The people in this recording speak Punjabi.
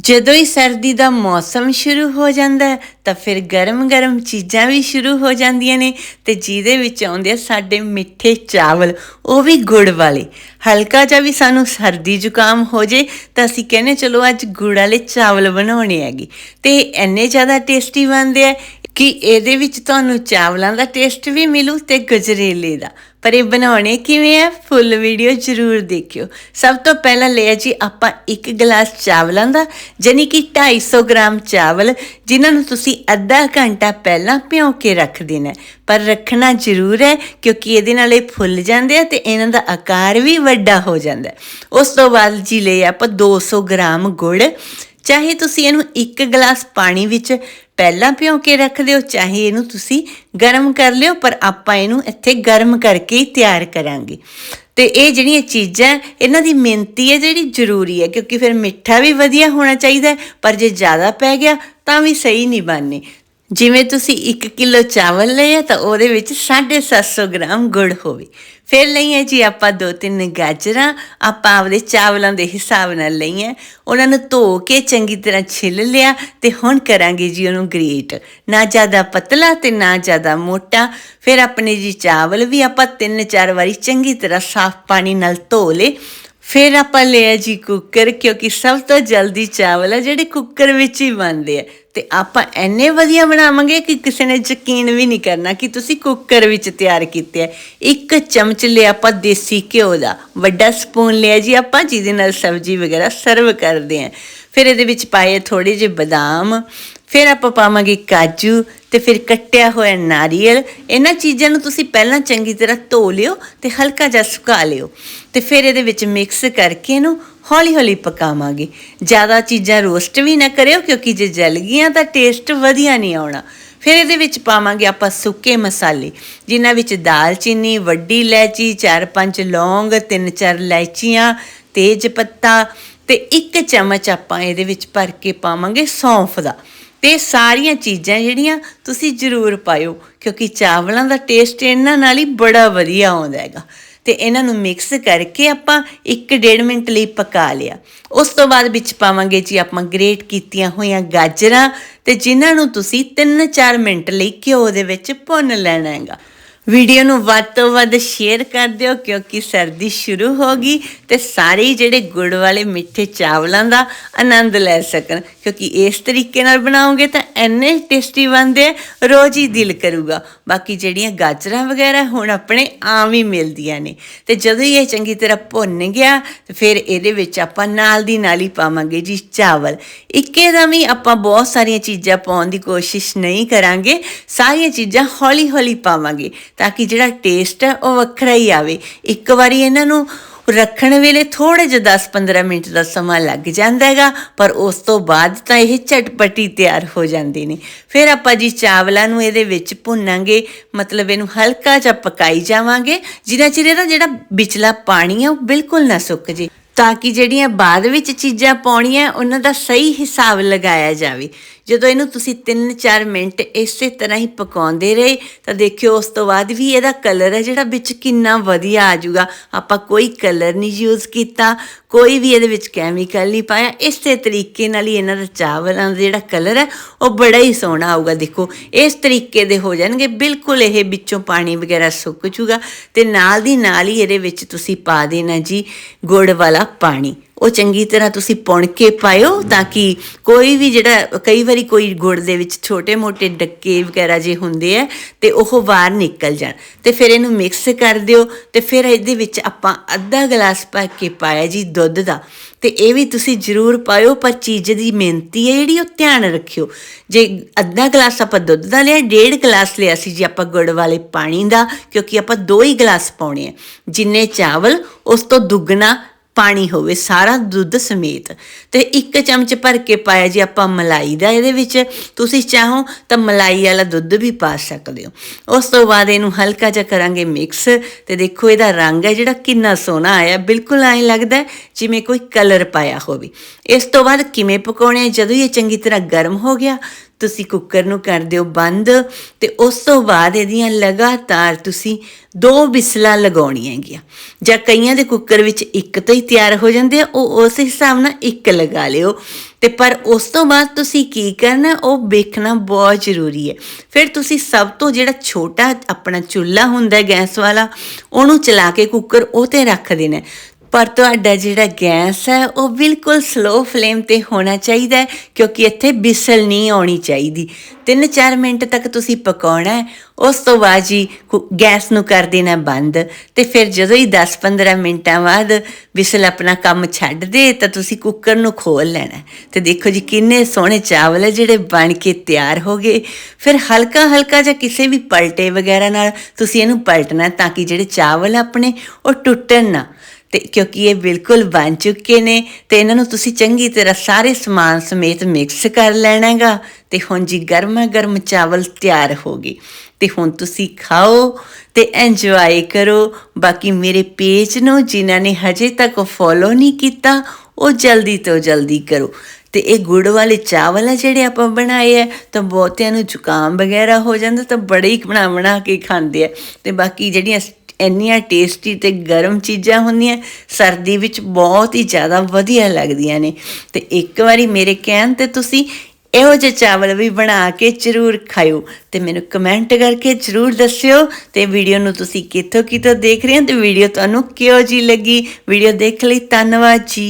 ਜਦੋਂ ਹੀ ਸਰਦੀ ਦਾ ਮੌਸਮ ਸ਼ੁਰੂ ਹੋ ਜਾਂਦਾ ਤਾਂ ਫਿਰ ਗਰਮ-ਗਰਮ ਚੀਜ਼ਾਂ ਵੀ ਸ਼ੁਰੂ ਹੋ ਜਾਂਦੀਆਂ ਨੇ ਤੇ ਜਿਹਦੇ ਵਿੱਚ ਆਉਂਦੇ ਆ ਸਾਡੇ ਮਿੱਠੇ ਚਾਵਲ, ਉਹ ਵੀ ਗੁੜ ਵਾਲੇ। ਹਲਕਾ ਜਿਹਾ ਵੀ ਸਾਨੂੰ ਸਰਦੀ ਜ਼ੁਕਾਮ ਹੋ ਜੇ, ਤਾਂ ਅਸੀਂ ਕਹਿੰਦੇ ਚਲੋ ਅੱਜ ਗੁੜ ਵਾਲੇ ਚਾਵਲ ਬਣਾਉਣੇ ਹੈਗੇ। ਤੇ ਇੰਨੇ ਜ਼ਿਆਦਾ ਟੇਸਟੀ ਬਣਦੇ ਆ ਕਿ ਇਹਦੇ ਵਿੱਚ ਤੁਹਾਨੂੰ ਚਾਵਲਾਂ ਦਾ ਟੇਸਟ ਵੀ ਮਿਲੂ ਤੇ ਗਜਰੇਲੇ ਦਾ। ਪਰ ਇਹ ਬਣਾਉਣੇ ਕਿਵੇਂ ਆ? ਫੁੱਲ ਵੀਡੀਓ ਜ਼ਰੂਰ ਦੇਖਿਓ। ਸਭ ਤੋਂ ਪਹਿਲਾਂ ਲਿਆ ਜੀ ਆਪਾਂ ਇੱਕ ਗਲਾਸ ਚਾਵਲਾਂ ਦਾ ਜਾਨੀ ਕਿ 250 ਗ੍ਰਾਮ ਚਾਵਲ, ਜਿਨ੍ਹਾਂ ਨੂੰ ਤੁਸੀਂ ਅੱਧਾ ਘੰਟਾ ਪਹਿਲਾਂ ਭਿਓ ਕੇ ਰੱਖ ਦੇਣਾ ਪਰ ਰੱਖਣਾ ਜ਼ਰੂਰ ਹੈ, ਕਿਉਂਕਿ ਇਹਦੇ ਨਾਲ ਇਹ ਫੁੱਲ ਜਾਂਦੇ ਆ ਤੇ ਇਹਨਾਂ ਦਾ ਆਕਾਰ ਵੀ ਵੱਡਾ ਹੋ ਜਾਂਦਾ ਉਸ ਤੋਂ ਬਾਅਦ ਜੀ ਲਿਆ ਆਪਾਂ 200 ਗ੍ਰਾਮ ਗੁੜ। ਚਾਹੇ ਤੁਸੀਂ ਇਹਨੂੰ ਇੱਕ ਗਲਾਸ ਪਾਣੀ ਵਿੱਚ ਪਹਿਲਾਂ ਭਿਉਂ ਕੇ ਰੱਖ ਦਿਓ ਚਾਹੇ ਇਹਨੂੰ ਤੁਸੀਂ ਗਰਮ ਕਰ ਲਿਓ, ਪਰ ਆਪਾਂ ਇਹਨੂੰ ਇੱਥੇ ਗਰਮ ਕਰਕੇ ਹੀ ਤਿਆਰ ਕਰਾਂਗੇ। ਤੇ ਇਹ ਜਿਹੜੀਆਂ ਚੀਜ਼ਾਂ, ਇਹਨਾਂ ਦੀ ਮਿਹਨਤੀ ਹੈ ਜਿਹੜੀ ਜ਼ਰੂਰੀ ਹੈ, ਕਿਉਂਕਿ ਫਿਰ ਮਿੱਠਾ ਵੀ ਵਧੀਆ ਹੋਣਾ ਚਾਹੀਦਾ ਪਰ ਜੇ ਜ਼ਿਆਦਾ ਪੈ ਗਿਆ, ਤਾਂ ਵੀ ਸਹੀ ਨਹੀਂ ਬਣਨੇ ਜਿਵੇਂ ਤੁਸੀਂ 1 ਕਿਲੋ ਚਾਵਲ ਲਏ ਆ ਤਾਂ ਉਹਦੇ ਵਿੱਚ 750 ਗ੍ਰਾਮ ਗੁੜ ਹੋਵੇ। ਫਿਰ ਲਈਏ ਜੀ ਆਪਾਂ ਦੋ ਤਿੰਨ ਗਾਜਰਾਂ, ਆਪਾਂ ਆਪਦੇ ਚਾਵਲਾਂ ਦੇ ਹਿਸਾਬ ਨਾਲ ਲਈਆਂ ਉਹਨਾਂ ਨੂੰ ਧੋ ਕੇ ਚੰਗੀ ਤਰ੍ਹਾਂ ਛਿੱਲ ਲਿਆ ਤੇ ਹੁਣ ਕਰਾਂਗੇ ਜੀ ਉਹਨੂੰ ਗ੍ਰੇਟ। ਨਾ ਜ਼ਿਆਦਾ ਪਤਲਾ ਤੇ ਨਾ ਜ਼ਿਆਦਾ ਮੋਟਾ। ਫਿਰ ਆਪਣੇ ਜੀ ਚਾਵਲ ਵੀ ਆਪਾਂ ਤਿੰਨ ਚਾਰ ਵਾਰੀ ਚੰਗੀ ਤਰ੍ਹਾਂ ਸਾਫ਼ ਪਾਣੀ ਨਾਲ ਧੋ ਲਏ। ਫਿਰ ਆਪਾਂ ਲਿਆ ਜੀ ਕੁੱਕਰ, ਕਿਉਂਕਿ ਸਭ ਤੋਂ ਜਲਦੀ ਚਾਵਲ ਆ ਜਿਹੜੇ ਕੁੱਕਰ ਵਿੱਚ ਹੀ ਬਣਦੇ ਆ। ਤੇ ਆਪਾਂ ਐਨੇ ਵਧੀਆ ਬਣਾਵਾਂਗੇ ਕਿ ਕਿਸੇ ਨੇ ਯਕੀਨ ਵੀ ਨਹੀਂ ਕਰਨਾ ਕਿ ਤੁਸੀਂ ਕੁੱਕਰ ਵਿੱਚ ਤਿਆਰ ਕੀਤੇ ਹੈ ਇੱਕ ਚਮਚ ਲਿਆ ਆਪਾਂ ਦੇਸੀ ਘਿਓ ਦਾ, ਵੱਡਾ ਸਪੂਨ ਲਿਆ ਜੀ ਆਪਾਂ, ਜਿਹਦੇ ਨਾਲ ਸਬਜ਼ੀ ਵਗੈਰਾ ਸਰਵ ਕਰਦੇ ਆ। ਫਿਰ ਇਹਦੇ ਵਿੱਚ ਪਾਏ ਥੋੜੇ ਜਿਹੇ ਬਦਾਮ, ਫਿਰ ਆਪਾਂ ਪਾਵਾਂਗੇ ਕਾਜੂ ਤੇ ਫਿਰ ਕੱਟਿਆ ਹੋਇਆ ਨਾਰੀਅਲ। ਇਹਨਾਂ ਚੀਜ਼ਾਂ ਨੂੰ ਤੁਸੀਂ ਪਹਿਲਾਂ ਚੰਗੀ ਤਰ੍ਹਾਂ ਧੋ ਲਿਓ ਤੇ ਹਲਕਾ ਜਿਹਾ ਸੁਕਾ ਲਿਓ। ਤੇ ਫਿਰ ਇਹਦੇ ਵਿੱਚ ਮਿਕਸ ਕਰਕੇ ਇਹਨੂੰ ਹੌਲੀ ਹੌਲੀ ਪਕਾਵਾਂਗੇ। ਜ਼ਿਆਦਾ ਚੀਜ਼ਾਂ ਰੋਸਟ ਵੀ ਨਾ ਕਰਿਓ, ਕਿਉਂਕਿ ਜੇ ਜਲ ਗਈਆਂ ਤਾਂ ਟੇਸਟ ਵਧੀਆ ਨਹੀਂ ਆਉਣਾ। ਫਿਰ ਇਹਦੇ ਵਿੱਚ ਪਾਵਾਂਗੇ ਆਪਾਂ ਸੁੱਕੇ ਮਸਾਲੇ, ਜਿਨ੍ਹਾਂ ਵਿੱਚ ਦਾਲਚੀਨੀ, ਵੱਡੀ ਇਲਾਇਚੀ ਚਾਰ ਪੰਜ ਲੌਂਗ ਤਿੰਨ ਚਾਰ ਇਲਾਇਚੀਆਂ, ਤੇਜ ਪੱਤਾ ਤੇ ਇੱਕ ਚਮਚ ਆਪਾਂ ਇਹਦੇ ਵਿੱਚ ਭਰ ਕੇ ਪਾਵਾਂਗੇ ਸੌਂਫ ਦਾ। ਤੇ ਸਾਰੀਆਂ ਚੀਜ਼ਾਂ ਜਿਹੜੀਆਂ ਤੁਸੀਂ ਜ਼ਰੂਰ ਪਾਇਓ, ਕਿਉਂਕਿ ਚਾਵਲਾਂ ਦਾ ਟੇਸਟ ਇਹਨਾਂ ਨਾਲ ਹੀ ਬੜਾ ਵਧੀਆ ਆਉਂਦਾ ਹੈਗਾ। ਤੇ ਇਹਨਾਂ ਨੂੰ ਮਿਕਸ ਕਰਕੇ ਆਪਾਂ 1.5 ਮਿੰਟ ਲਈ ਪਕਾ ਲਿਆ। ਉਸ ਤੋਂ ਬਾਅਦ ਵਿੱਚ ਪਾਵਾਂਗੇ ਜੀ ਆਪਾਂ ਗ੍ਰੇਟ ਕੀਤੀਆਂ ਹੋਈਆਂ ਗਾਜਰਾਂ ਤੇ ਜਿਨ੍ਹਾਂ ਨੂੰ ਤੁਸੀਂ 3-4 ਮਿੰਟ ਲਈ ਘਿਓ ਦੇ ਵਿੱਚ ਭੁੰਨ ਲੈਣਾ ਹੈਗਾ। ਵੀਡੀਓ ਨੂੰ ਵੱਧ ਤੋਂ ਵੱਧ ਸ਼ੇਅਰ ਕਰ ਦਿਓ ਕਿਉਂਕਿ ਸਰਦੀ ਸ਼ੁਰੂ ਹੋ ਗਈ ਤੇ ਸਾਰੇ ਜਿਹੜੇ ਗੁੜ ਵਾਲੇ ਮਿੱਠੇ ਚਾਵਲਾਂ ਦਾ ਆਨੰਦ ਲੈ ਸਕਣ। ਕਿਉਂਕਿ ਇਸ ਤਰੀਕੇ ਨਾਲ ਬਣਾਉਂਗੇ ਤਾਂ ਐਨੇ ਟੇਸਟੀ ਬਣਦੇ ਆ, ਰੋਜ਼ ਹੀ ਦਿਲ ਕਰੂਗਾ। ਬਾਕੀ ਜਿਹੜੀਆਂ ਗਾਜਰਾਂ ਵਗੈਰਾ ਹੁਣ ਆਪਣੇ ਆਮ ਹੀ ਮਿਲਦੀਆਂ ਨੇ। ਤੇ ਜਦੋਂ ਹੀ ਇਹ ਚੰਗੀ ਤਰ੍ਹਾਂ ਭੁੰਨ ਗਿਆ ਤੇ ਫਿਰ ਇਹਦੇ ਵਿੱਚ ਆਪਾਂ ਨਾਲ ਦੀ ਨਾਲ ਹੀ ਪਾਵਾਂਗੇ ਜੀ ਚਾਵਲ। ਇੱਕੇ ਦਮ ਹੀ ਆਪਾਂ ਬਹੁਤ ਸਾਰੀਆਂ ਚੀਜ਼ਾਂ ਪਾਉਣ ਦੀ ਕੋਸ਼ਿਸ਼ ਨਹੀਂ ਕਰਾਂਗੇ ਸਾਰੀਆਂ ਚੀਜ਼ਾਂ ਹੌਲੀ ਹੌਲੀ ਪਾਵਾਂਗੇ ਤਾਂ ਕਿ ਜਿਹੜਾ ਟੇਸਟ ਹੈ ਉਹ ਵੱਖਰਾ ਹੀ ਆਵੇ। ਇੱਕ ਵਾਰੀ ਇਹਨਾਂ ਨੂੰ ਰੱਖਣ ਵੇਲੇ ਥੋੜੇ ਜਿਹਾ 10-15 ਮਿੰਟ ਦਾ ਸਮਾਂ ਲੱਗ ਜਾਂਦਾ ਹੈਗਾ, ਪਰ ਉਸ ਤੋਂ ਬਾਅਦ ਤਾਂ ਇਹ ਚਟਪਟੀ ਤਿਆਰ ਹੋ ਜਾਂਦੇ ਨੇ। ਫਿਰ ਆਪਾਂ ਜੀ ਚਾਵਲਾਂ ਨੂੰ ਇਹਦੇ ਵਿੱਚ ਭੁੰਨਾਂਗੇ, ਮਤਲਬ ਇਹਨੂੰ ਹਲਕਾ ਜਿਹਾ ਪਕਾਈ ਜਾਵਾਂਗੇ, ਜਿੰਨਾ ਚਿਰ ਇਹਦਾ ਜਿਹੜਾ ਵਿਚਲਾ ਪਾਣੀ ਆ ਉਹ ਬਿਲਕੁਲ ਨਾ ਸੁੱਕ ਜੇ, ਤਾਂ ਕਿ ਜਿਹੜੀਆਂ ਬਾਅਦ ਵਿੱਚ ਚੀਜ਼ਾਂ ਪਾਉਣੀਆਂ, ਉਹਨਾਂ ਦਾ ਸਹੀ ਹਿਸਾਬ ਲਗਾਇਆ ਜਾਵੇ। ਜਦੋਂ ਇਹਨੂੰ ਤੁਸੀਂ 3-4 ਮਿੰਟ ਇਸੇ ਤਰ੍ਹਾਂ ਹੀ ਪਕਾਉਂਦੇ ਰਹੇ, ਤਾਂ ਦੇਖਿਓ ਉਸ ਤੋਂ ਬਾਅਦ ਵੀ ਇਹਦਾ ਕਲਰ ਹੈ ਜਿਹੜਾ ਵਿੱਚ ਕਿੰਨਾ ਵਧੀਆ ਆ ਜਾਊਗਾ। ਆਪਾਂ ਕੋਈ ਕਲਰ ਨਹੀਂ ਯੂਜ਼ ਕੀਤਾ, ਕੋਈ ਵੀ ਇਹਦੇ ਵਿੱਚ ਕੈਮੀਕਲ ਨਹੀਂ ਪਾਇਆ। ਇਸੇ ਤਰੀਕੇ ਨਾਲ ਹੀ ਇਹਨਾਂ ਦਾ ਚਾਵਲਾਂ ਦਾ ਜਿਹੜਾ ਕਲਰ ਹੈ, ਉਹ ਬੜਾ ਹੀ ਸੋਹਣਾ ਆਊਗਾ। ਦੇਖੋ, ਇਸ ਤਰੀਕੇ ਦੇ ਹੋ ਜਾਣਗੇ। ਬਿਲਕੁਲ ਇਹ ਵਿੱਚੋਂ ਪਾਣੀ ਵਗੈਰਾ ਸੁੱਕ ਜੂਗਾ ਤੇ ਨਾਲ ਦੀ ਨਾਲ ਹੀ ਇਹਦੇ ਵਿੱਚ ਤੁਸੀਂ ਪਾ ਦੇਣਾ ਜੀ ਗੁੜ ਵਾਲਾ ਪਾਣੀ। ਉਹ ਚੰਗੀ ਤਰ੍ਹਾਂ ਤੁਸੀਂ ਪੁਣ ਕੇ ਪਾਇਓ ਤਾਂ ਕਿ ਕੋਈ ਵੀ ਜਿਹੜਾ, ਕਈ ਵਾਰੀ ਕੋਈ ਗੁੜ ਦੇ ਵਿੱਚ ਛੋਟੇ-ਮੋਟੇ ਡੱਕੇ ਵਗੈਰਾ ਜੇ ਹੁੰਦੇ ਆ ਤੇ ਉਹ ਬਾਹਰ ਨਿਕਲ ਜਾਣ। ਤੇ ਫਿਰ ਇਹਨੂੰ ਮਿਕਸ ਕਰ ਦਿਓ ਤੇ ਫਿਰ ਇਹਦੇ ਵਿੱਚ ਆਪਾਂ ਅੱਧਾ ਗਲਾਸ ਪਾ ਕੇ ਪਾਇਆ ਜੀ ਦੁੱਧ ਦਾ। ਤੇ ਇਹ ਵੀ ਤੁਸੀਂ ਜ਼ਰੂਰ ਪਾਇਓ, ਪਰ ਚੀਜ਼ ਦੀ ਮਿਹਨਤੀ ਹੈ ਜਿਹੜੀ, ਉਹ ਧਿਆਨ ਰੱਖਿਓ। ਜੇ ਅੱਧਾ ਗਲਾਸ ਆਪਾਂ ਦੁੱਧ ਦਾ ਲਿਆ, ਡੇਢ ਗਲਾਸ ਲਿਆ ਸੀ ਜੀ ਆਪਾਂ ਗੁੜ ਵਾਲੇ ਪਾਣੀ ਦਾ, ਕਿਉਂਕਿ ਆਪਾਂ ਦੋ ਹੀ ਗਲਾਸ ਪਾਉਣੇ ਆ। ਜਿੰਨੇ ਚਾਵਲ, ਉਸ ਤੋਂ ਦੁੱਗਣਾ ਪਾਣੀ ਹੋਵੇ, ਸਾਰਾ ਦੁੱਧ ਸਮੇਤ। ਤੇ ਇੱਕ ਚਮਚ ਭਰ ਕੇ ਪਾਇਆ ਜੀ ਆਪਾਂ ਮਲਾਈ ਦਾ, ਇਹਦੇ ਵਿੱਚ ਤੁਸੀਂ ਚਾਹੋ ਤਾਂ ਮਲਾਈ ਵਾਲਾ ਦੁੱਧ ਵੀ ਪਾ ਸਕਦੇ ਹੋ। ਉਸ ਤੋਂ ਬਾਅਦ ਇਹਨੂੰ ਹਲਕਾ ਜਿਹਾ ਕਰਾਂਗੇ ਮਿਕਸ ਤੇ ਦੇਖੋ ਇਹਦਾ ਰੰਗ ਹੈ ਜਿਹੜਾ ਕਿੰਨਾ ਸੋਹਣਾ ਆਇਆ। ਬਿਲਕੁਲ ਐਂ ਲੱਗਦਾ ਜਿਵੇਂ ਕੋਈ ਕਲਰ ਪਾਇਆ ਹੋਵੇ। ਇਸ ਤੋਂ ਬਾਅਦ ਕਿਵੇਂ ਪਕਾਉਣੇ ਆ? ਜਦੋਂ ਇਹ ਚੰਗੀ ਤਰ੍ਹਾਂ ਗਰਮ ਹੋ ਗਿਆ ਤੁਸੀਂ ਕੁੱਕਰ ਨੂੰ ਕਰ ਦਿਓ ਬੰਦ ਤੇ ਉਸ ਤੋਂ ਬਾਅਦ ਇਹਦੀਆਂ ਲਗਾਤਾਰ ਤੁਸੀਂ ਦੋ ਬਿਸਲਾਂ ਲਗਾਉਣੀਆਂ ਹੈਗੀਆਂ। ਜਾਂ ਕਈਆਂ ਦੇ ਕੁੱਕਰ ਵਿੱਚ ਇੱਕ ਤੋਂ ਹੀ ਤਿਆਰ ਹੋ ਜਾਂਦੇ ਆ, ਉਹ ਉਸ ਹਿਸਾਬ ਨਾਲ ਇੱਕ ਲਗਾ ਲਿਓ। ਤੇ ਪਰ ਉਸ ਤੋਂ ਬਾਅਦ ਤੁਸੀਂ ਕੀ ਕਰਨਾ, ਉਹ ਵੇਖਣਾ ਬਹੁਤ ਜ਼ਰੂਰੀ ਹੈ। ਫਿਰ ਤੁਸੀਂ ਸਭ ਤੋਂ ਜਿਹੜਾ ਛੋਟਾ ਆਪਣਾ ਚੁੱਲ੍ਹਾ ਹੁੰਦਾ ਗੈਸ ਵਾਲਾ, ਉਹਨੂੰ ਚਲਾ ਕੇ ਕੁੱਕਰ ਉਹ ਤੇ ਰੱਖ ਦੇਣਾ ਪਰ ਤੁਹਾਡਾ ਜਿਹੜਾ ਗੈਸ ਹੈ, ਉਹ ਬਿਲਕੁਲ ਸਲੋ ਫਲੇਮ ਤੇ ਹੋਣਾ ਚਾਹੀਦਾ ਹੈ, ਕਿਉਂਕਿ ਇੱਥੇ ਬਿਸਲ ਨਹੀਂ ਆਉਣੀ ਚਾਹੀਦੀ। 3-4 ਮਿੰਟ ਤੱਕ ਤੁਸੀਂ ਪਕਾਉਣਾ ਹੈ, ਉਸ ਤੋਂ ਬਾਅਦ ਜੀ ਕੁ- ਗੈਸ ਨੂੰ ਕਰ ਦੇਣਾ ਬੰਦ। ਤੇ ਫਿਰ ਜਦੋਂ ਹੀ 10-15 ਮਿੰਟਾਂ ਬਾਅਦ ਬਿਸਲ ਆਪਣਾ ਕੰਮ ਛੱਡ ਦੇ, ਤਾਂ ਤੁਸੀਂ ਕੁੱਕਰ ਨੂੰ ਖੋਲ ਲੈਣਾ ਹੈ। ਤੇ ਦੇਖੋ ਜੀ ਕਿੰਨੇ ਸੋਹਣੇ ਚਾਵਲ ਹੈ, ਜਿਹੜੇ ਬਣ ਕੇ ਤਿਆਰ ਹੋ ਗਏ। ਫਿਰ ਹਲਕਾ ਹਲਕਾ ਜਾਂ ਕਿਸੇ ਵੀ ਪਲਟੇ ਵਗੈਰਾ ਨਾਲ ਤੁਸੀਂ ਇਹਨੂੰ ਪਲਟਣਾ ਤਾਂ ਕਿ ਜਿਹੜੇ ਚਾਵਲ ਆਪਣੇ, ਉਹ ਟੁੱਟਣ ਨਾ। ਤੇ ਕਿਉਂਕਿ ਇਹ ਬਿਲਕੁਲ ਬਣ ਚੁੱਕੇ ਨੇ ਤੇ ਇਹਨਾਂ ਨੂੰ ਤੁਸੀਂ ਚੰਗੀ ਤਰ੍ਹਾਂ ਸਾਰੇ ਸਮਾਨ ਸਮੇਤ ਮਿਕਸ ਕਰ ਲੈਣਾਗਾ। ਤੇ ਹੁਣ ਜੀ ਗਰਮਾ ਗਰਮ ਚਾਵਲ ਤਿਆਰ ਹੋ ਗਏ। ਤੇ ਹੁਣ ਤੁਸੀਂ ਖਾਓ ਤੇ ਇੰਜੋਏ ਕਰੋ। ਬਾਕੀ ਮੇਰੇ ਪੇਜ ਨੂੰ ਜਿਨ੍ਹਾਂ ਨੇ ਹਜੇ ਤੱਕ ਫੋਲੋ ਨਹੀਂ ਕੀਤਾ, ਉਹ ਜਲਦੀ ਤੋਂ ਜਲਦੀ ਕਰੋ। ਤੇ ਇਹ ਗੁੜ ਵਾਲੇ ਚਾਵਲ ਆ ਜਿਹੜੇ ਆਪਾਂ ਬਣਾਏ ਆ, ਤਾਂ ਬਹੁਤਿਆਂ ਨੂੰ ਜ਼ੁਕਾਮ ਵਗੈਰਾ ਹੋ ਜਾਂਦਾ, ਤਾਂ ਬੜੇ ਹੀ ਬਣਾ ਬਣਾ ਕੇ ਖਾਂਦੇ ਆ। ਤੇ ਬਾਕੀ ਜਿਹੜੀਆਂ ਇੰਨੀਆਂ ਟੇਸਟੀ ਤੇ ਗਰਮ ਚੀਜ਼ਾਂ ਹੁੰਦੀਆਂ, ਸਰਦੀ ਵਿੱਚ ਬਹੁਤ ਹੀ ਜ਼ਿਆਦਾ ਵਧੀਆ ਲੱਗਦੀਆਂ ਨੇ। ਤੇ ਇੱਕ ਵਾਰੀ ਮੇਰੇ ਕਹਿਣ ਤੇ ਤੁਸੀਂ ਇਹੋ ਜਿਹੇ ਚਾਵਲ ਵੀ ਬਣਾ ਕੇ ਜ਼ਰੂਰ ਖਾਇਓ ਤੇ ਮੈਨੂੰ ਕਮੈਂਟ ਕਰਕੇ ਜ਼ਰੂਰ ਦੱਸਿਓ ਤੇ ਵੀਡੀਓ ਨੂੰ ਤੁਸੀਂ ਕਿੱਥੋਂ ਕਿੱਥੋਂ ਦੇਖ ਰਹੇ ਹੋ ਤੇ ਵੀਡੀਓ ਤੁਹਾਨੂੰ ਕਿਹੋ ਜੀ ਲੱਗੀ। ਵੀਡੀਓ ਦੇਖ ਲਈ, ਧੰਨਵਾਦ ਜੀ।